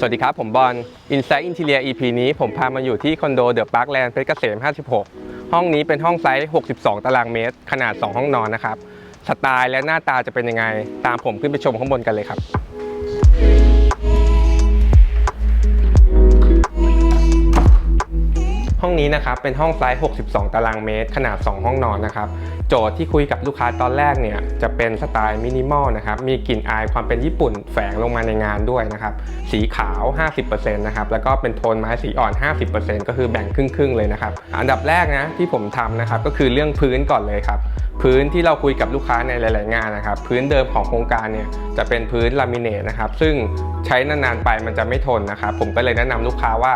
สวัสดีครับ ผมบอล Inside Interior EP นี้ผมพามาอยู่ที่คอนโดเดอะพาร์คแลนด์เพชรเกษม 56 ห้องนี้เป็นห้องไซส์ 62 ตารางเมตร ขนาด 2 ห้องนอนนะครับ สไตล์และหน้าตาจะเป็นยังไง ตามผมขึ้นไปชมข้างบนกันเลยครับ นี้นะครับเป็นห้องไซส์ 62 ตารางเมตร ขนาด 2 ห้องนอนนะครับโจทย์ที่คุยกับลูกค้าตอนแรกเนี่ยจะเป็นสไตล์มินิมอลนะครับมีกลิ่นอายความเป็นญี่ปุ่นแฝงลงมาในงานด้วยนะครับสีขาว 50%นะครับแล้วก็เป็นโทนไม้สีอ่อน 50%ก็คือแบ่งครึ่งๆเลยนะครับอันดับแรกนะที่ผมทำนะครับก็คือเรื่องพื้นก่อนเลยครับ พื้นที่เราคุยกับลูกค้าในหลาย ๆ งานนะครับ พื้นเดิมของโครงการเนี่ยจะเป็นพื้นลามิเนตนะครับ ซึ่งใช้นาน ๆ ไปมันจะไม่ทนนะครับ ผมก็เลยแนะนำลูกค้าว่า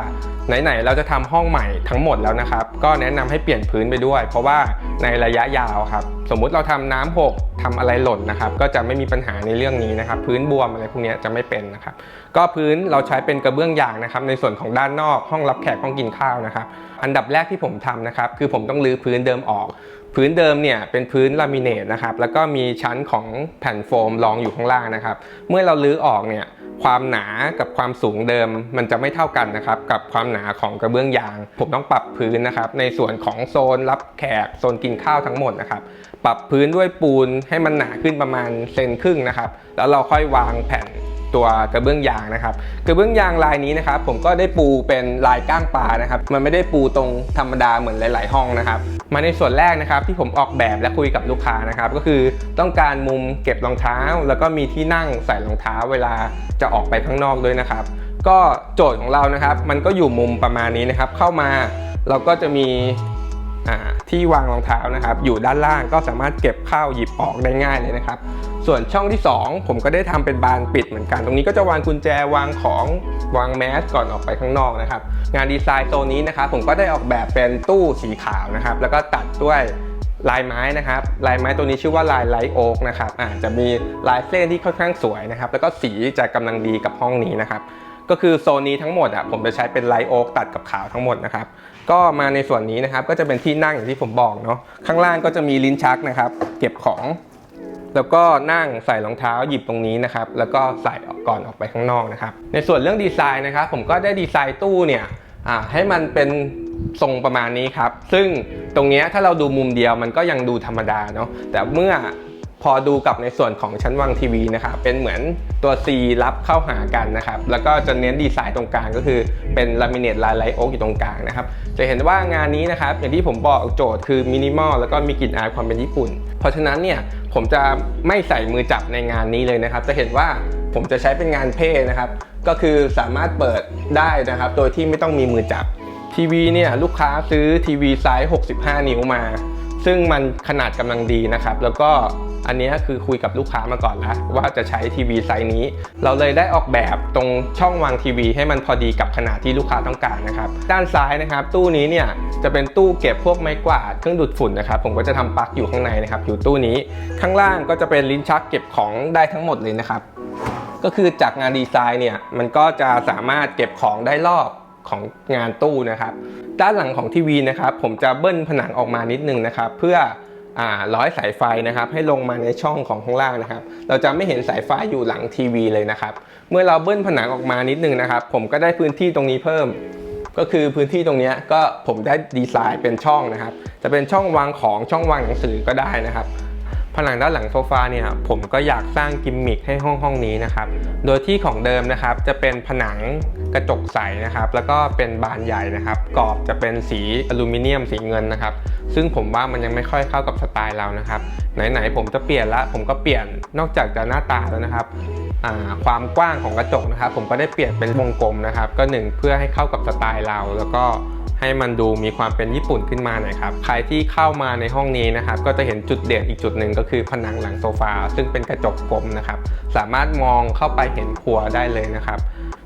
ไหน ๆ เราจะทำห้องใหม่ทั้งหมดแล้วนะครับ ก็แนะนำให้เปลี่ยนพื้นไปด้วย เพราะว่าในระยะยาวครับ สมมุติเราทำน้ำหกทำอะไรหล่นนะครับ ก็จะไม่มีปัญหาในเรื่องนี้นะครับ พื้นบวมอะไรพวกนี้จะไม่เป็นนะครับ ก็พื้นเราใช้เป็นกระเบื้องยางนะครับ ในส่วนของด้านนอกห้องรับแขกห้องกินข้าวนะครับ อันดับแรกที่ผมทำนะครับ คือผมต้องรื้อพื้นเดิมออก พื้นเดิมเนี่ยเป็นพื้นลามิเนตนะครับแล้วก็มีชั้นของแผ่นโฟมรองอยู่ข้างล่างนะครับ เมื่อเราลื้อออกเนี่ยความหนากับความสูงเดิมมันจะไม่เท่ากันนะครับ กับความหนาของกระเบื้องยาง ผมต้องปรับพื้นนะครับ ในส่วนของโซนรับแขกโซนกินข้าวทั้งหมดนะครับ ปรับพื้นด้วยปูนให้มันหนาขึ้นประมาณเซนครึ่งนะครับ แล้วเราค่อยวางแผ่นตัวกระเบื้องยางนะครับกระเบื้องยางลายนี้นะครับ ผมก็ได้ปูเป็นลายก้างปลานะครับ มันไม่ได้ปูตรงธรรมดาเหมือนหลาย ๆ ห้องนะครับ มาในส่วนแรกนะครับที่ผมออกแบบและคุยกับลูกค้านะครับ ก็คือต้องการมุมเก็บรองเท้า แล้วก็มีที่นั่งใส่รองเท้าเวลาจะออกไปข้างนอกด้วยนะครับ ก็โจทย์ของเรานะครับ มันก็อยู่มุมประมาณนี้นะครับ เข้ามาเราก็จะมี ที่วางรองเท้านะครับ อยู่ด้านล่างก็สามารถเก็บเข้าหยิบออกได้ง่ายเลยนะครับ ส่วนช่องที่ 2 ผมก็ได้ทำเป็นบานปิดเหมือนกัน ตรงนี้ก็จะวางกุญแจวางของวางแมสก่อนออกไปข้างนอกนะครับ งานดีไซน์โซนนี้นะครับ ผมก็ได้ออกแบบเป็นตู้สีขาวนะครับ แล้วก็ตัดด้วยลายไม้นะครับ ลายไม้ตัวนี้ชื่อว่าลายไลท์โอ๊กนะครับอ่าจะมีลายเส้นที่ค่อนข้างสวยนะครับ แล้วก็สีจะกำลังดีกับห้องนี้นะครับ ก็คือโซนนี้ทั้งหมดอะผมจะใช้เป็นไลท์โอ๊กตัดกับขาวทั้งหมดนะครับ ก็มาในส่วนนี้นะครับก็จะเป็นที่นั่งอย่างที่ผมบอกเนาะข้างล่างก็จะมีลิ้นชักนะครับ เก็บของ แล้วก็นั่งใส่รองเท้าหยิบตรงนี้นะครับ แล้วก็ใส่ออกก่อนออกไปข้างนอกนะครับ ในส่วนเรื่องดีไซน์นะครับ ผมก็ได้ดีไซน์ตู้เนี่ยให้มันเป็นทรงประมาณนี้ครับ ซึ่งตรงนี้ถ้าเราดูมุมเดียวมันก็ยังดูธรรมดาเนาะแต่เมื่อ พอดูกับในส่วนของชั้นวางทีวีนะครับเป็นเหมือนตัว C รับเข้าหากันนะครับแล้วก็จะเน้นดีไซน์ตรงกลางก็คือเป็นลามิเนตลายไลโอกอยู่ตรงกลางนะครับจะเห็นว่างานนี้นะครับอย่างที่ผมบอกโจทย์คือมินิมอลแล้วก็มีกลิ่นอายความเป็นญี่ปุ่น เพราะฉะนั้นเนี่ยผมจะไม่ใส่มือจับในงานนี้เลยนะครับ จะเห็นว่าผมจะใช้เป็นงานเพ่นะครับ ก็คือสามารถเปิดได้นะครับ โดยที่ไม่ต้องมีมือจับทีวีเนี่ยลูกค้าซื้อทีวีไซส์ 65 นิ้วมา ซึ่งมันขนาดกำลังดีนะครับ แล้วก็อันนี้คือคุยกับลูกค้ามาก่อนแล้วว่าจะใช้ทีวีไซส์นี้ เราเลยได้ออกแบบตรงช่องวางทีวี ให้มันพอดีกับขนาดที่ลูกค้าต้องการนะครับ ด้านซ้ายนะครับ ตู้นี้เนี่ยจะเป็นตู้เก็บพวกไม้กวาดเครื่องดูดฝุ่นนะครับ ผมก็จะทำปลั๊กอยู่ข้างในนะครับ อยู่ตู้นี้ข้างล่างก็จะเป็นลิ้นชักเก็บของได้ทั้งหมดเลยนะครับ ก็คือจากงานดีไซน์เนี่ยมันก็จะสามารถเก็บของได้รอบ ของงานตู้นะครับ ด้านหลังของทีวีนะครับผมจะเบิ้ลผนังออกมานิดนึงนะครับ เพื่อร้อยสายไฟนะครับ ให้ลงมาในช่องของข้างล่างนะครับ เราจะไม่เห็นสายไฟอยู่หลังทีวีเลยนะครับ เมื่อเราเบิ้ลผนังออกมานิดนึงนะครับ ผมก็ได้พื้นที่ตรงนี้เพิ่ม ก็คือพื้นที่ตรงนี้ก็ผมได้ดีไซน์เป็นช่องนะครับ จะเป็นช่องวางของช่องวางหนังสือก็ได้นะครับ ผนังด้านหลังโซฟาเนี่ยผมก็อยากสร้างกิมมิคให้ห้องห้องนี้นะครับ โดยที่ของเดิมนะครับจะเป็นผนังกระจกใสนะครับ แล้วก็เป็นบานใหญ่นะครับกรอบจะเป็นสีอลูมิเนียมสีเงินนะครับ ซึ่งผมว่ามันยังไม่ค่อยเข้ากับสไตล์เรานะครับ ไหนๆผมจะเปลี่ยนละผมก็เปลี่ยนนอกจากจะหน้าตาแล้วนะครับความกว้างของกระจกนะครับ ผมก็ได้เปลี่ยนเป็นวงกลมนะครับ ก็หนึ่งเพื่อให้เข้ากับสไตล์เราแล้วก็ ให้มันดูมีความเป็นญี่ปุ่นขึ้นมาหน่อยครับใครที่เข้ามาในห้องนี้นะครับก็จะเห็นจุดเด่นอีกจุดหนึ่งก็คือผนังหลังโซฟา ซึ่งเป็นกระจกกลมนะครับสามารถมองเข้าไปเห็นครัวได้เลยนะครับ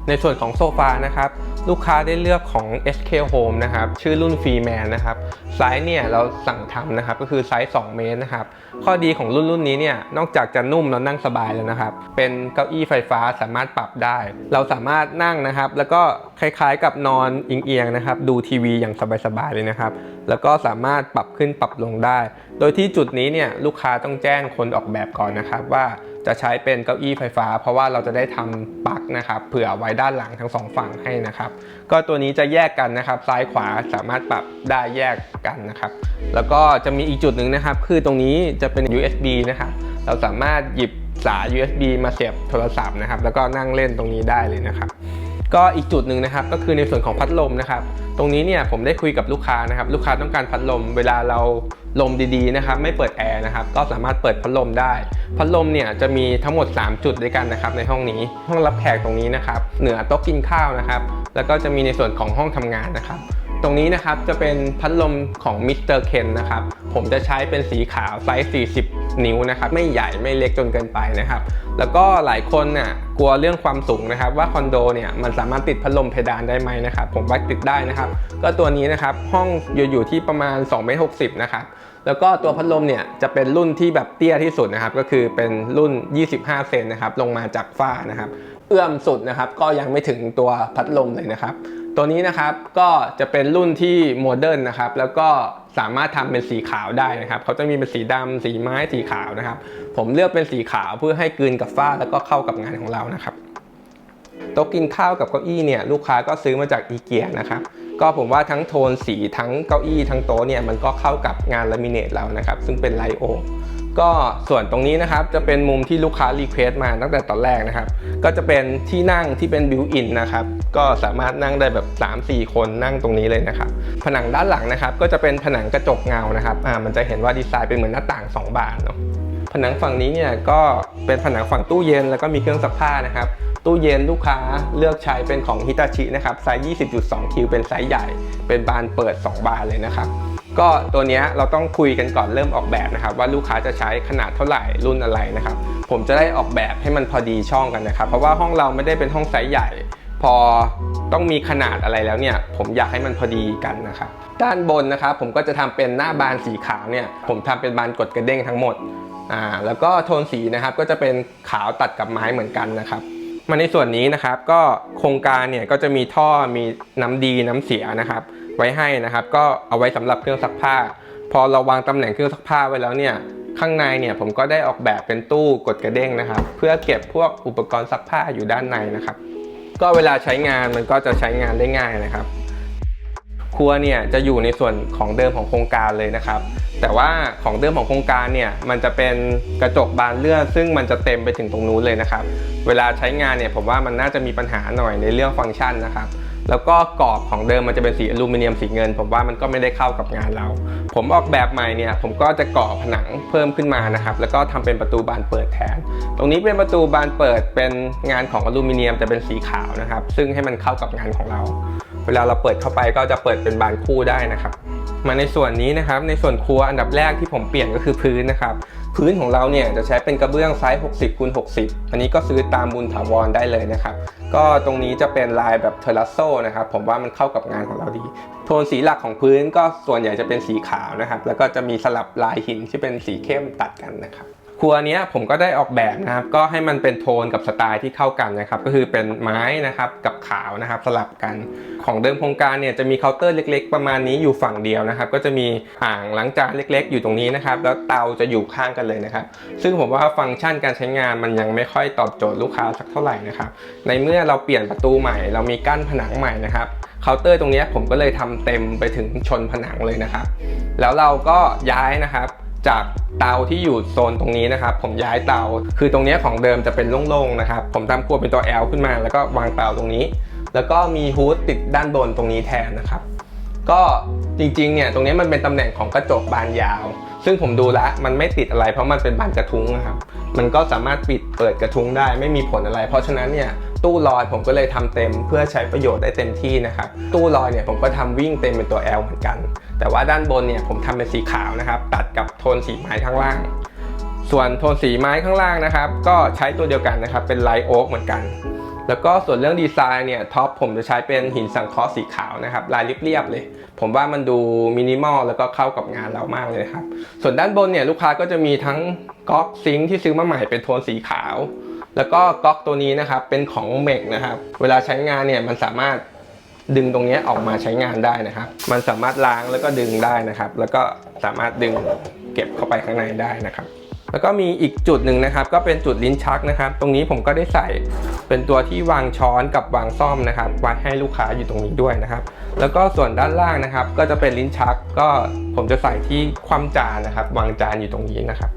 ในส่วนของโซฟานะครับลูกค้าได้เลือกของ SK Home นะครับชื่อรุ่นฟรีแมนนะครับไซส์เนี่ยเราสั่งทำนะครับก็คือไซส์2เมตรนะครับข้อดีของรุ่นรุ่นนี้เนี่ยนอกจากจะนุ่มแล้วนั่งสบายแล้วนะครับเป็นเก้าอี้ไฟฟ้าสามารถปรับได้ เราสามารถนั่งนะครับแล้วก็คล้ายๆกับนอนอิงเอียงๆนะครับดูทีวีอย่างสบายๆเลยนะครับแล้วก็สามารถปรับขึ้นปรับลงได้ โดยที่จุดนี้เนี่ยลูกค้าต้องแจ้งคนออกแบบก่อนนะครับว่า จะใช้เป็นเก้าอี้ไฟฟ้า เพราะว่าเราจะได้ทำปลั๊กนะครับเผื่อไว้ด้านหลังทั้งสองฝั่งให้นะครับ ก็ตัวนี้จะแยกกันนะครับ ซ้ายขวาสามารถปรับได้แยกกันนะครับ แล้วก็จะมีอีกจุดหนึ่งนะครับ คือตรงนี้จะเป็น USB นะครับเราสามารถหยิบสาย USB มาเสียบโทรศัพท์นะครับ แล้วก็นั่งเล่นตรงนี้ได้เลยนะครับ ก็อีกจุดหนึ่งนะครับก็คือในส่วนของพัดลมนะครับ ตรงนี้เนี่ยผมได้คุยกับลูกค้านะครับ ลูกค้าต้องการพัดลมเวลาเราลมดีๆนะครับ ไม่เปิดแอร์นะครับ ก็สามารถเปิดพัดลมได้ พัดลมเนี่ยจะมีทั้งหมด 3 จุดด้วยกันนะครับในห้องนี้ห้องรับแขกตรงนี้นะครับ เหนือโต๊ะกินข้าวนะครับ แล้วก็จะมีในส่วนของห้องทำงานนะครับ ตรงนี้นะครับจะเป็นพัดลมของมิสเตอร์เคนนะครับ ผมจะใช้เป็นสีขาวไซส์ 40 นิ้วนะครับ ไม่ใหญ่ไม่เล็กจนเกินไปนะครับ แล้วก็หลายคนน่ะกลัวเรื่องความสูงนะครับ ว่าคอนโดเนี่ยมันสามารถติดพัดลมเพดานได้ไหมนะครับ ผมว่าติดได้นะครับ ก็ตัวนี้นะครับห้องอยู่อยู่ที่ประมาณ2เมตร60นะครับแล้วก็ตัวพัดลมเนี่ยจะเป็นรุ่นที่แบบเตี้ยที่สุดนะครับ ก็คือเป็นรุ่น 25 เซนนะครับ ลงมาจากฝ้านะครับ เอื้อมสุดนะครับ ก็ยังไม่ถึงตัวพัดลมเลยนะครับ ตัวนี้นะครับก็จะเป็นรุ่นที่โมเดิร์นนะครับแล้วก็สามารถทำเป็นสีขาวได้นะครับเขาจะมีเป็นสีดำสีไม้สีขาวนะครับ ผมเลือกเป็นสีขาวเพื่อให้กลืนกับฝ้าแล้วก็เข้ากับงานของเรานะครับโต๊ะกินข้าวกับเก้าอี้เนี่ยลูกค้าก็ซื้อมาจากอีเกียนะครับ ก็ผมว่าทั้งโทนสีทั้งเก้าอี้ทั้งโต๊ะเนี่ยมันก็เข้ากับงานลามิเนตเรานะครับซึ่งเป็นไลโอก็ส่วนตรงนี้นะครับจะเป็นมุมที่ลูกค้ารีเควสต์มาตั้งแต่ตอนแรกนะครับ ก็จะเป็นที่นั่งที่เป็นบิวอินนะครับก็สามารถนั่งได้แบบ 3-4 คนนั่งตรงนี้เลยนะครับผนังด้านหลังนะครับก็จะเป็นผนังกระจกเงานะครับอ่ามันจะเห็นว่าดีไซน์เป็นเหมือนหน้าต่าง 2 บานเนาะ นังฝั่งนี้เนี่ยก็เป็นผนังฝั่งตู้เย็นแล้วก็มีเครื่องซักผ้านะครับ ตู้เย็นลูกค้าเลือกใช้เป็นของฮิตาชินะครับไซส์ 20.2 คิวเป็นไซส์ใหญ่ เป็นบานเปิด 2 บานเลยนะครับ ก็ตัวเนี้ยเราต้องคุยกันก่อนเริ่มออกแบบนะครับ ว่าลูกค้าจะใช้ขนาดเท่าไหร่รุ่นอะไรนะครับ ผมจะได้ออกแบบให้มันพอดีช่องกันนะครับ เพราะว่าห้องเราไม่ได้เป็นห้องไซส์ใหญ่ พอต้องมีขนาดอะไรแล้วเนี่ย ผมอยากให้มันพอดีกันนะครับด้านบนนะครับผมก็จะทำเป็นหน้าบานสีขาวเนี่ยผมทำเป็นบานกดกระเด้งทั้งหมด อ่าแล้วก็โทนสีนะครับก็จะเป็นขาวตัดกับไม้เหมือนกันนะครับมาในส่วนนี้นะครับก็โครงการเนี่ยก็จะมีท่อมีน้ำดีน้ำเสียนะครับ ไว้ให้นะครับ ก็เอาไว้สำหรับเครื่องซักผ้า พอเราวางตำแหน่งเครื่องซักผ้าไว้แล้วเนี่ยข้างในเนี่ยผมก็ได้ออกแบบเป็นตู้กดกระเด้งนะครับ เพื่อเก็บพวกอุปกรณ์ซักผ้าอยู่ด้านในนะครับ ก็เวลาใช้งานมันก็จะใช้งานได้ง่ายนะครับ ครัวเนี่ยจะอยู่ในส่วนของเดิมของโครงการเลยนะครับ แต่ว่าของเดิมของโครงการเนี่ยมันจะเป็นกระจกบานเลื่อนซึ่งมันจะเต็มไปถึงตรงนู้นเลยนะครับ เวลาใช้งานเนี่ยผมว่ามันน่าจะมีปัญหาหน่อยในเรื่องฟังก์ชันนะครับแล้วก็กรอบของเดิมมันจะเป็นสีอลูมิเนียมสีเงิน ผมว่ามันก็ไม่ได้เข้ากับงานเรา ผมออกแบบใหม่เนี่ยผมก็จะก่อผนังเพิ่มขึ้นมานะครับ แล้วก็ทำเป็นประตูบานเปิดแทน ตรงนี้เป็นประตูบานเปิดเป็นงานของอลูมิเนียมจะเป็นสีขาวนะครับ ซึ่งให้มันเข้ากับงานของเรา เวลาเราเปิดเข้าไปก็จะเปิดเป็นบานคู่ได้นะครับ มาในส่วนนี้นะครับ ในส่วนครัวอันดับแรกที่ผมเปลี่ยนก็คือพื้นนะครับ พื้นของเราเนี่ยจะใช้เป็นกระเบื้องไซส์ 60คูณ60 อันนี้ก็ซื้อตามบุญถาวรได้เลยนะครับ ก็ตรงนี้จะเป็นลายแบบเทอร์รัสโซนะครับ ผมว่ามันเข้ากับงานของเราดี โทนสีหลักของพื้นก็ส่วนใหญ่จะเป็นสีขาวนะครับ แล้วก็จะมีสลับลายหินที่เป็นสีเข้มตัดกันนะครับ ครัวเนี้ยผมก็ได้ออกแบบนะครับ ก็ให้มันเป็นโทนกับสไตล์ที่เข้ากันนะครับ ก็คือเป็นไม้นะครับกับขาวนะครับสลับกัน ของเดิมโครงการเนี่ยจะมีเคาน์เตอร์เล็ก ๆ ประมาณนี้อยู่ฝั่งเดียวนะครับ ก็จะมีอ่างล้างจานเล็ก ๆ อยู่ตรงนี้นะครับ แล้วเตาจะอยู่ข้างกันเลยนะครับ ซึ่งผมว่าฟังก์ชันการใช้งานมันยังไม่ค่อยตอบโจทย์ลูกค้าสักเท่าไหร่นะครับ ในเมื่อเราเปลี่ยนประตูใหม่ เรามีกั้นผนังใหม่นะครับเคาน์เตอร์ตรงนี้ผมก็เลยทำเต็มไปถึงชนผนังเลยนะครับ แล้วเราก็ย้ายนะครับ จากเตาที่อยู่โซนตรงนี้นะครับ ผมย้ายเตา คือตรงนี้ของเดิมจะเป็นโล่งๆนะครับ ผมทำครัวเป็นตัว L ขึ้นมา แล้วก็วางเตาตรงนี้ แล้วก็มีฮูดติดด้านบนตรงนี้แทนนะครับ ก็จริงๆเนี่ยตรงนี้มันเป็นตำแหน่งของกระจกบานยาว ซึ่งผมดูแล้วมันไม่ติดอะไรเพราะมันเป็นบานกระทุ้งนะครับ มันก็สามารถปิดเปิดกระทุ้งได้ไม่มีผลอะไร เพราะฉะนั้นเนี่ย ตู้ลอยผมก็เลยทำเต็มเพื่อใช้ประโยชน์ได้เต็มที่นะครับตู้ลอยเนี่ยผมก็ทำวิ่งเต็มเป็นตัว L เหมือนกัน แต่ว่าด้านบนเนี่ยผมทำเป็นสีขาวนะครับ ตัดกับโทนสีไม้ข้างล่าง ส่วนโทนสีไม้ข้างล่างนะครับ ก็ใช้ตัวเดียวกันนะครับ เป็นไลท์โอ๊กเหมือนกัน แล้วก็ส่วนเรื่องดีไซน์เนี่ยท็อปผมจะใช้เป็นหินสังเคราะห์สีขาวนะครับลายเรียบๆเลย ผมว่ามันดูมินิมอลแล้วก็เข้ากับงานเรามากเลยครับส่วนด้านบนเนี่ยลูกค้าก็จะมีทั้งก๊อกซิงที่ซื้อมาใหม่เป็นโทนสีขาว แล้วก็ก๊อกตัวนี้นะครับเป็นของเมกนะครับเวลาใช้งานเนี่ยมันสามารถดึงตรงนี้ออกมาใช้งานได้นะครับ มันสามารถล้างแล้วก็ดึงได้นะครับ แล้วก็สามารถดึงเก็บเข้าไปข้างในได้นะครับ แล้วก็มีอีกจุดหนึ่งนะครับ ก็เป็นจุดลิ้นชักนะครับ ตรงนี้ผมก็ได้ใส่เป็นตัวที่วางช้อนกับวางซ่อมนะครับไว้ให้ลูกค้าอยู่ตรงนี้ด้วยนะครับ แล้วก็ส่วนด้านล่างนะครับ ก็จะเป็นลิ้นชักก็ผมจะใส่ที่ความจานนะครับ วางจานอยู่ตรงนี้นะครับ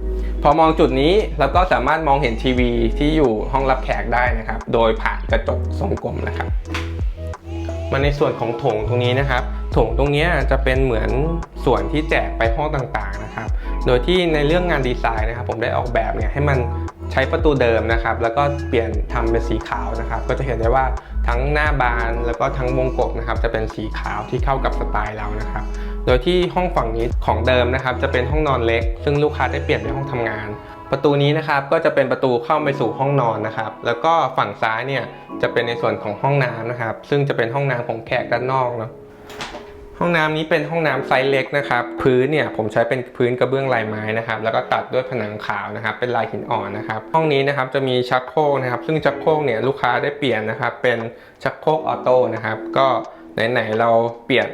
พอมองจุดนี้เราก็สามารถมองเห็นทีวีที่อยู่ห้องรับแขกได้นะครับ โดยผ่านกระจกทรงกลมนะครับมาในส่วนของโถงตรงนี้นะครับโถงตรงนี้จะเป็นเหมือนส่วนที่แจกไปห้องต่างๆนะครับ โดยที่ในเรื่องงานดีไซน์นะครับผมได้ออกแบบเนี่ยให้มันใช้ประตูเดิมนะครับ แล้วก็เปลี่ยนทำเป็นสีขาวนะครับ ก็จะเห็นได้ว่าทั้งหน้าบานแล้วก็ทั้งวงกบนะครับ จะเป็นสีขาวที่เข้ากับสไตล์เรานะครับ โดยที่ห้องฝั่งนี้ของเดิมนะครับ จะเป็นห้องนอนเล็ก ซึ่งลูกค้าได้เปลี่ยนเป็นห้องทำงาน ประตูนี้นะครับก็จะเป็นประตูเข้าไปสู่ห้องนอนนะครับ แล้วก็ฝั่งซ้ายเนี่ยจะเป็นในส่วนของห้องน้ำนะครับ ซึ่งจะเป็นห้องน้ำของแขกด้านนอกเนาะ ห้องน้ำนี้เป็นห้องน้ำไซส์เล็กนะครับ พื้นเนี่ยผมใช้เป็นพื้นกระเบื้องลายไม้นะครับ แล้วก็ตัดด้วยผนังขาวนะครับ เป็นลายหินอ่อนนะครับ ห้องนี้นะครับจะมีชักโครกนะครับ ซึ่งชักโครกเนี่ยลูกค้าได้เปลี่ยนนะครับ เป็นชักโครกออโต้นะครับ ก็ไหนๆเราเปลี่ยน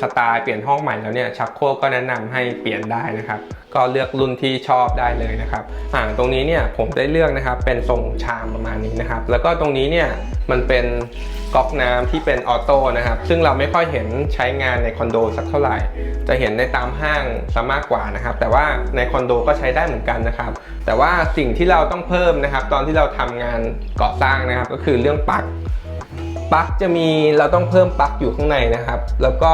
สไตล์เปลี่ยนห้องใหม่แล้วเนี่ยชักโครกก็แนะนำให้เปลี่ยนได้นะครับ ก็เลือกรุ่นที่ชอบได้เลยนะครับอ่างตรงนี้เนี่ยผมได้เลือกนะครับเป็นทรงชามประมาณนี้นะครับ แล้วก็ตรงนี้เนี่ยมันเป็นก๊อกน้ำที่เป็นออโต้นะครับ ซึ่งเราไม่ค่อยเห็นใช้งานในคอนโดสักเท่าไหร่ จะเห็นในตามห้างซะมากกว่านะครับ แต่ว่าในคอนโดก็ใช้ได้เหมือนกันนะครับ แต่ว่าสิ่งที่เราต้องเพิ่มนะครับ ตอนที่เราทำงานก่อสร้างนะครับ ก็คือเรื่องปลั๊กปลั๊กจะมีเราต้องเพิ่มปลั๊กอยู่ข้างในนะครับ แล้วก็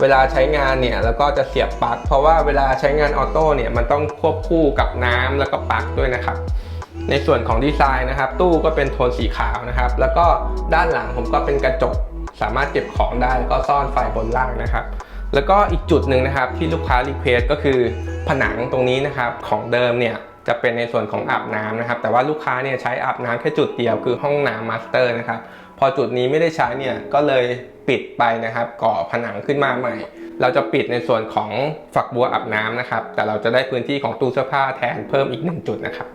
เวลาใช้งานเนี่ยแล้วก็จะเสียบปลั๊กเพราะว่าเวลาใช้งานออโต้เนี่ยมันต้องควบคู่กับน้ำแล้วก็ปลั๊กด้วยนะครับ ในส่วนของดีไซน์นะครับ ตู้ก็เป็นโทนสีขาวนะครับ แล้วก็ด้านหลังผมก็เป็นกระจกสามารถเก็บของได้แล้วก็ซ่อนไฟบนล่างนะครับ แล้วก็อีกจุดหนึ่งนะครับที่ลูกค้ารีเควสก็คือผนังตรงนี้นะครับของเดิมเนี่ยจะเป็นในส่วนของอาบน้ำนะครับ แต่ว่าลูกค้าเนี่ยใช้อาบน้ำแค่จุดเดียวคือห้องน้ำมาสเตอร์นะครับ พอจุดนี้ไม่ได้ใช้เนี่ยก็เลยปิดไปนะครับ ก่อผนังขึ้นมาใหม่ เราจะปิดในส่วนของฝักบัวอาบน้ำนะครับ แต่เราจะได้พื้นที่ของตู้เสื้อผ้าแทนเพิ่มอีกหนึ่งจุดนะครับ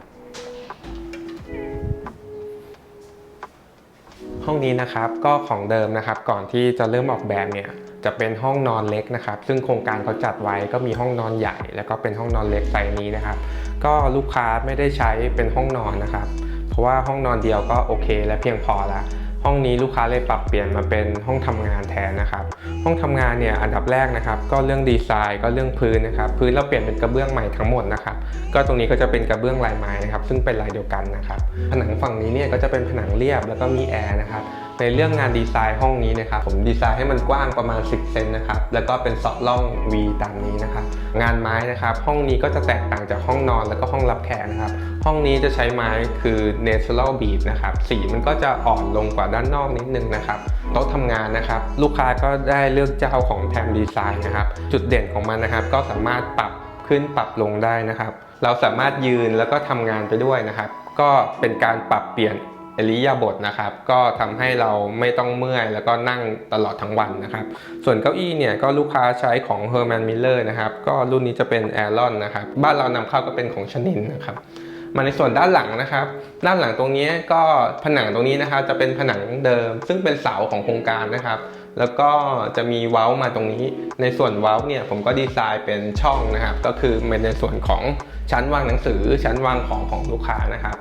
ห้องนี้นะครับก็ของเดิมนะครับ ก่อนที่จะเริ่มออกแบบเนี่ยจะเป็นห้องนอนเล็กนะครับ ซึ่งโครงการเขาจัดไว้ก็มีห้องนอนใหญ่ แล้วก็เป็นห้องนอนเล็กไซส์นี้นะครับ ก็ลูกค้าไม่ได้ใช้เป็นห้องนอนนะครับ เพราะว่าห้องนอนเดียวก็โอเค และเพียงพอละ ห้องนี้ลูกค้าเลยปรับเปลี่ยนมาเป็นห้องทำงานแทนนะครับ ห้องทำงานเนี่ยอันดับแรกนะครับ ก็เรื่องดีไซน์ก็เรื่องพื้นนะครับ พื้นเราเปลี่ยนเป็นกระเบื้องใหม่ทั้งหมดนะครับ ก็ตรงนี้ก็จะเป็นกระเบื้องลายไม้นะครับ ซึ่งเป็นลายเดียวกันนะครับ ผนังฝั่งนี้เนี่ยก็จะเป็นผนังเรียบแล้วก็มีแอร์นะครับ ในเรื่องงานดีไซน์ห้องนี้นะครับผมดีไซน์ให้มันกว้างประมาณ 10 เซนนะครับแล้วก็เป็นเสาะล่อง V ตามนี้นะครับงานไม้นะครับ ห้องนี้ก็จะแตกต่างจากห้องนอนแล้วก็ห้องรับแขกนะครับ ห้องนี้จะใช้ไม้คือ natural bead นะครับสีมันก็จะอ่อนลงกว่าด้านนอกนิดนึงนะครับโต๊ะทำงานนะครับ ลูกค้าก็ได้เลือกเจ้าของแทมดีไซน์นะครับจุดเด่นของมันนะครับ ก็สามารถปรับขึ้นปรับลงได้นะครับ เราสามารถยืนแล้วก็ทำงานไปด้วยนะครับ ก็เป็นการปรับเปลี่ยน อริยาบทนะครับ ก็ทำให้เราไม่ต้องเมื่อย แล้วก็นั่งตลอดทั้งวันนะครับ ส่วนเก้าอี้เนี่ยก็ลูกค้าใช้ของ Herman Miller นะครับ ก็รุ่นนี้จะเป็น Aeron นะครับ บ้านเรานำเข้าก็เป็นของชนินนะครับมาในส่วนด้านหลังนะครับ ด้านหลังตรงนี้ก็ผนังตรงนี้นะครับ จะเป็นผนังเดิม ซึ่งเป็นเสาของโครงการนะครับ แล้วก็จะมีเว้ามาตรงนี้ ในส่วนเว้าเนี่ยผมก็ดีไซน์เป็นช่องนะครับ ก็คือเป็นในส่วนของชั้นวางหนังสือชั้นวางของของลูกค้านะครับ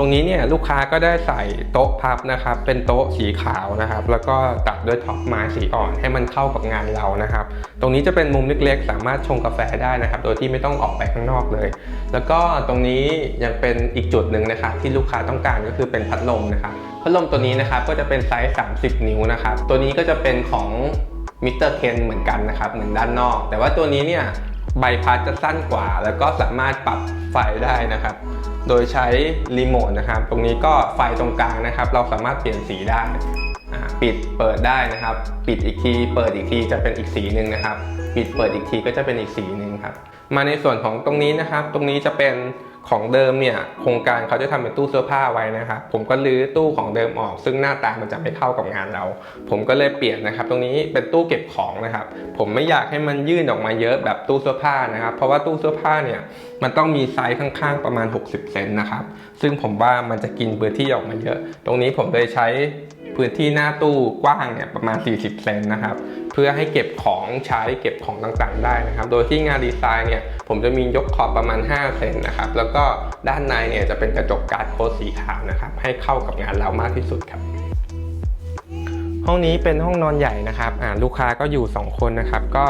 ตรงนี้เนี่ยลูกค้าก็ได้ใส่โต๊ะพับนะครับ เป็นโต๊ะสีขาวนะครับ แล้วก็ตัดด้วยท็อปไม้สีอ่อนให้มันเข้ากับงานเรานะครับ ตรงนี้จะเป็นมุมเล็กๆ สามารถชงกาแฟได้นะครับ โดยที่ไม่ต้องออกไปข้างนอกเลย แล้วก็ตรงนี้ยังเป็นอีกจุดหนึ่งนะครับที่ลูกค้าต้องการก็คือเป็นพัดลมนะครับพัดลมตัวนี้นะครับก็จะเป็นไซส์ 30 นิ้วนะครับ ตัวนี้ก็จะเป็นของมิสเตอร์เคนเหมือนกันนะครับ เหมือนด้านนอก แต่ว่าตัวนี้เนี่ย ใบพัดจะสั้นกว่า แล้วก็สามารถปรับไฟได้นะครับ โดยใช้รีโมทนะครับ ตรงนี้ก็ไฟตรงกลางนะครับ เราสามารถเปลี่ยนสีได้ ปิดเปิดได้นะครับ ปิดอีกที เปิดอีกทีจะเป็นอีกสีหนึ่งนะครับ ปิดเปิดอีกทีก็จะเป็นอีกสีหนึ่งครับ มาในส่วนของตรงนี้นะครับ ตรงนี้จะเป็น ของเดิมเนี่ยโครงการเขาจะทำเป็นตู้เสื้อผ้าไว้นะครับผมก็รื้อตู้ของเดิมออก ซึ่งหน้าตามันจะไม่เข้ากับงานเรา ผมก็เลยเปลี่ยนนะครับ ตรงนี้เป็นตู้เก็บของนะครับ ผมไม่อยากให้มันยื่นออกมาเยอะแบบตู้เสื้อผ้านะครับ เพราะว่าตู้เสื้อผ้าเนี่ยมันต้องมีไซส์ข้างๆประมาณ 60 เซนนะครับ ซึ่งผมว่ามันจะกินพื้นที่ออกมาเยอะ ตรงนี้ผมเลยใช้ พื้นที่หน้าตู้กว้างเนี่ยประมาณ 40 เซนนะครับ เพื่อให้เก็บของใช้เก็บของต่างๆ ได้นะครับ โดยที่งานดีไซน์เนี่ยผมจะมียกขอบประมาณ 5 เซนนะครับ แล้วก็ด้านในเนี่ยจะเป็นกระจกการ์ดโค้ดสีขาวนะครับ ให้เข้ากับงานเรามากที่สุดครับห้องนี้เป็นห้องนอนใหญ่นะครับลูกค้าก็อยู่ 2 คนนะครับ ก็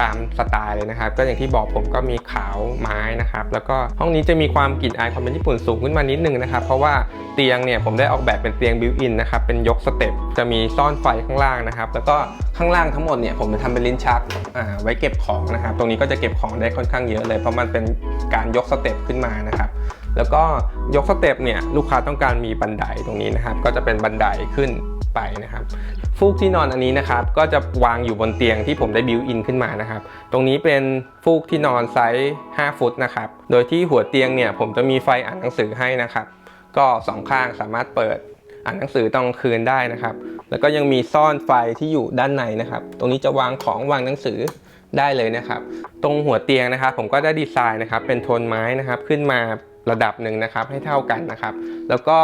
ตามสไตล์เลยนะครับ ก็อย่างที่บอกผมก็มีขาวไม้นะครับ แล้วก็ห้องนี้จะมีความกลิ่นอายความเป็นญี่ปุ่นสูงขึ้นมานิดนึงนะครับ เพราะว่าเตียงเนี่ยผมได้ออกแบบเป็นเตียงบิวอินนะครับ เป็นยกสเต็ป จะมีซ่อนไฟข้างล่างนะครับ แล้วก็ข้างล่างทั้งหมดเนี่ยผมจะทำเป็นลิ้นชักอ่าไว้เก็บของนะครับ ตรงนี้ก็จะเก็บของได้ค่อนข้างเยอะเลย เพราะมันเป็นการยกสเต็ปขึ้นมานะครับแล้วก็ยกสเต็ปเนี่ยลูกค้าต้องการมีบันไดตรงนี้นะครับ ก็จะเป็นบันไดขึ้น ไปนะครับฟูกที่นอนอันนี้นะครับก็จะวางอยู่บนเตียงที่ผมได้บิวอินขึ้นมานะครับตรงนี้เป็นฟูกที่นอนไซส์ 5 ฟุตนะครับโดยที่หัวเตียงเนี่ยผมจะมีไฟอ่านหนังสือให้นะครับก็สองข้างสามารถเปิดอ่านหนังสือตอนกลางคืนได้นะครับ แล้วก็ยังมีซ่อนไฟที่อยู่ด้านในนะครับ ตรงนี้จะวางของวางหนังสือได้เลยนะครับ ตรงหัวเตียงนะครับ ผมก็ได้ดีไซน์นะครับ เป็นโทนไม้นะครับ ขึ้นมาระดับหนึ่งนะครับ ให้เท่ากันนะครับ แล้วก็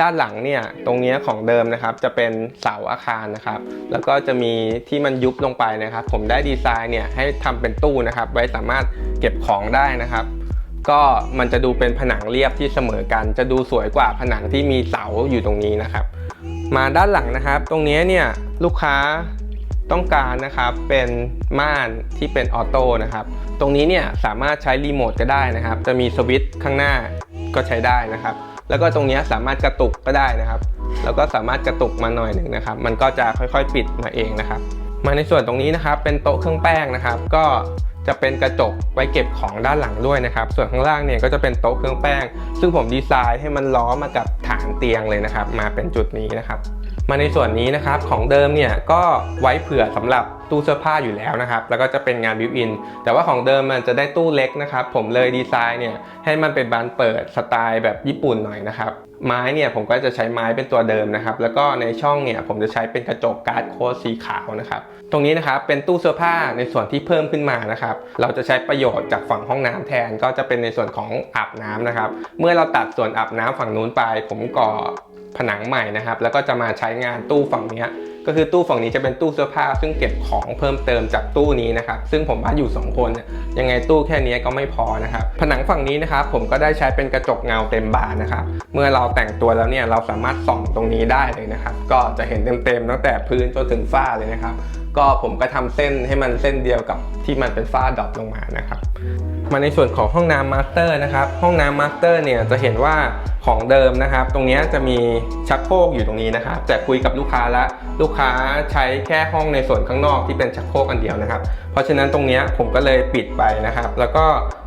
ด้านหลังเนี่ยตรงนี้ของเดิมนะครับจะเป็นเสาอาคารนะครับ แล้วก็จะมีที่มันยุบลงไปนะครับ ผมได้ดีไซน์เนี่ยให้ทำเป็นตู้นะครับ ไว้สามารถเก็บของได้นะครับ ก็มันจะดูเป็นผนังเรียบที่เสมอกัน จะดูสวยกว่าผนังที่มีเสาอยู่ตรงนี้นะครับ มาด้านหลังนะครับ ตรงนี้เนี่ยลูกค้าต้องการนะครับเป็นม่านที่เป็นออโต้นะครับ ตรงนี้เนี่ยสามารถใช้รีโมทก็ได้นะครับ จะมีสวิตช์ข้างหน้าก็ใช้ได้นะครับ แล้วก็ตรงนี้สามารถกระตุกก็ได้นะครับ แล้วก็สามารถกระตุกมาหน่อยหนึ่งนะครับ มันก็จะค่อยๆปิดมาเองนะครับ มาในส่วนตรงนี้นะครับ เป็นโต๊ะเครื่องแป้งนะครับ ก็จะเป็นกระจกไว้เก็บของด้านหลังด้วยนะครับ ส่วนข้างล่างเนี่ยก็จะเป็นโต๊ะเครื่องแป้ง ซึ่งผมดีไซน์ให้มันล้อมากับฐานเตียงเลยนะครับ มาเป็นจุดนี้นะครับ มาในส่วนนี้นะครับของเดิมเนี่ยก็ไว้เผื่อสำหรับตู้เสื้อผ้าอยู่แล้วนะครับ แล้วก็จะเป็นงานบิวอิน แต่ว่าของเดิมมันจะได้ตู้เล็กนะครับ ผมเลยดีไซน์เนี่ยให้มันเป็นบานเปิดสไตล์แบบญี่ปุ่นหน่อยนะครับ ไม้เนี่ยผมก็จะใช้ไม้เป็นตัวเดิมนะครับ แล้วก็ในช่องเนี่ยผมจะใช้เป็นกระจกการ์ดโค้ดสีขาวนะครับ ตรงนี้นะครับเป็นตู้เสื้อผ้าในส่วนที่เพิ่มขึ้นมานะครับ เราจะใช้ประโยชน์จากฝั่งห้องน้ำแทน ก็จะเป็นในส่วนของอาบน้ำนะครับ เมื่อเราตัดส่วนอาบน้ำฝั่งนู้นไป ผมก่อ ผนังใหม่นะครับ แล้วก็จะมาใช้งานตู้ฝั่งนี้ก็คือตู้ฝั่งนี้จะเป็นตู้เสื้อผ้า ซึ่งเก็บของเพิ่มเติมจากตู้นี้นะครับ ซึ่งผมว่าอยู่ 2 คนเนี่ยยังไงตู้แค่นี้ก็ไม่พอนะครับ ผนังฝั่งนี้นะครับผมก็ได้ใช้เป็นกระจกเงาเต็มบานนะครับ เมื่อเราแต่งตัวแล้วเนี่ยเราสามารถส่องตรงนี้ได้เลยนะครับ ก็จะเห็นเต็มๆตั้งแต่พื้นจนถึงฝ้าเลยนะครับ ก็ผมก็ทำเส้นให้มันเส้นเดียวกับที่มันเป็นฝ้าดรอปลงมานะครับ มาในส่วนของห้องน้ำมาสเตอร์นะครับห้องน้ำมาสเตอร์เนี่ยจะเห็นว่าของเดิมนะครับ ตรงนี้จะมีชักโครกอยู่ตรงนี้นะครับ แต่คุยกับลูกค้าแล้วลูกค้าใช้แค่ห้องในส่วนข้างนอกที่เป็นชักโครกอันเดียวนะครับ เพราะฉะนั้นตรงนี้ผมก็เลยปิดไปนะครับ แล้วก็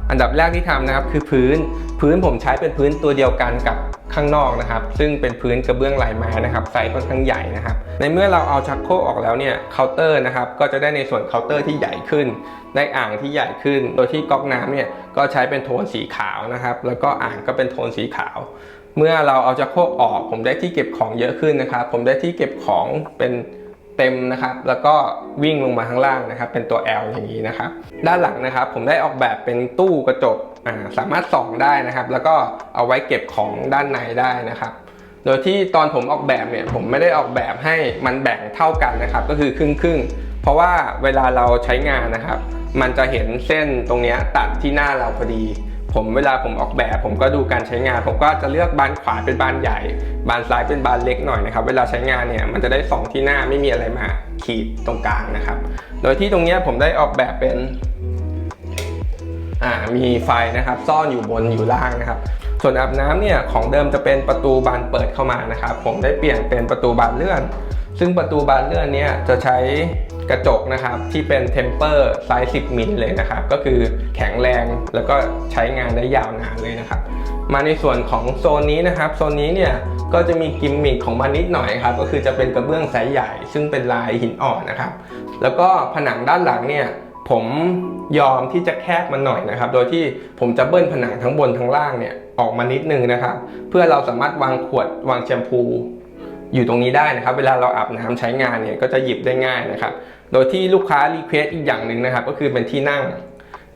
อันดับแรกที่ทำนะครับคือพื้นพื้นผมใช้เป็นพื้นตัวเดียวกันกับ ข้างนอกนะครับ ซึ่งเป็นพื้นกระเบื้องลายไม้นะครับไซส์ค่อนข้างใหญ่นะครับ ในเมื่อเราเอาชักโครกออกแล้วเนี่ยเคาน์เตอร์นะครับก็จะได้ในส่วนเคาน์เตอร์ที่ใหญ่ขึ้น ได้อ่างที่ใหญ่ขึ้น โดยที่ก๊อกน้ำเนี่ยก็ใช้เป็นโทนสีขาวนะครับ แล้วก็อ่างก็เป็นโทนสีขาว เมื่อเราเอาชักโครกออก ผมได้ที่เก็บของเยอะขึ้นนะครับ ผมได้ที่เก็บของเป็น เต็มนะครับ แล้วก็วิ่งลงมาข้างล่างนะครับ เป็นตัว L อย่างนี้นะครับ ด้านหลังนะครับ ผมได้ออกแบบเป็นตู้กระจกสามารถส่องได้นะครับ แล้วก็เอาไว้เก็บของด้านในได้นะครับ โดยที่ตอนผมออกแบบเนี่ยผมไม่ได้ออกแบบให้มันแบ่งเท่ากันนะครับ ก็คือครึ่งครึ่งเพราะว่าเวลาเราใช้งานนะครับ มันจะเห็นเส้นตรงนี้ตัดที่หน้าเราพอดี ผมเวลาผมออกแบบ ผมก็ดูการใช้งาน ผมก็จะเลือกบานขวาเป็นบานใหญ่ บานซ้ายเป็นบานเล็กหน่อยนะครับ เวลาใช้งานเนี่ยมันจะได้สองที่หน้าไม่มีอะไรมาขีดตรงกลางนะครับ โดยที่ตรงเนี้ยผมได้ออกแบบเป็นอ่ามีไฟนะครับซ่อนอยู่บนอยู่ล่างนะครับ ส่วนอาบน้ำเนี่ยของเดิมจะเป็นประตูบานเปิดเข้ามานะครับ ผมได้เปลี่ยนเป็นประตูบานเลื่อน ซึ่งประตูบานเลื่อนเนี่ยจะใช้ กระจกนะครับที่เป็นเทมเปอร์ไซส์10มิลเลยนะครับก็คือแข็งแรงแล้วก็ใช้งานได้ยาวนานเลยนะครับมาในส่วนของโซนนี้นะครับโซนนี้เนี่ยก็จะมีกิมมิคของมันนิดหน่อยครับก็คือจะเป็นกระเบื้องไซส์ใหญ่ ซึ่งเป็นลายหินอ่อนนะครับ แล้วก็ผนังด้านหลังเนี่ยผมยอมที่จะแคบมันหน่อยนะครับ โดยที่ผมจะเบิ้ลผนังทั้งบนทั้งล่างเนี่ยออกมานิดนึงนะครับ เพื่อเราสามารถวางขวดวางแชมพูอยู่ตรงนี้ได้นะครับ เวลาเราอาบน้ำใช้งานเนี่ยก็จะหยิบได้ง่ายนะครับ โดยที่ลูกค้ารีเควสอีกอย่างหนึ่งนะครับ ก็คือเป็นที่นั่ง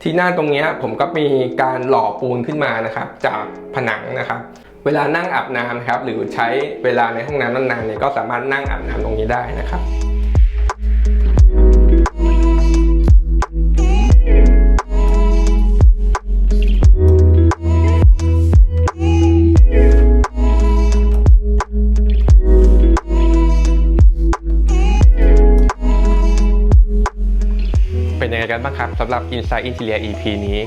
ที่นั่งตรงนี้ผมก็มีการหล่อปูนขึ้นมานะครับ จากผนังนะครับ เวลานั่งอาบน้ำนะครับ หรือใช้เวลาในห้องน้ำนานๆเนี่ยก็สามารถนั่งอาบน้ำตรงนี้ได้นะครับ ยังไงกันบ้างครับสำหรับ Inside Interior EP นี้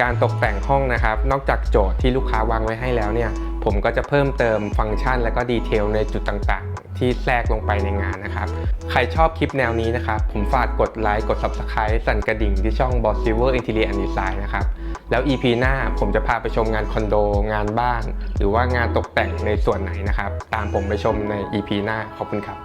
การตกแต่งห้องนะครับ นอกจากโจทย์ที่ลูกค้าวางไว้ให้แล้วเนี่ย ผมก็จะเพิ่มเติมฟังก์ชัน และก็ดีเทลในจุดต่างๆ ที่แทรกลงไปในงานนะครับ ใครชอบคลิปแนวนี้นะครับ ผมฝากกดไลค์กด Subscribe สั่นกระดิ่งที่ช่อง Boss Silver Interior and Design นะครับแล้ว EP หน้าผมจะพาไปชมงานคอนโด งานบ้าน หรือว่างานตกแต่งในส่วนไหนนะครับ ตามผมไปชมใน EP หน้าขอบคุณครับ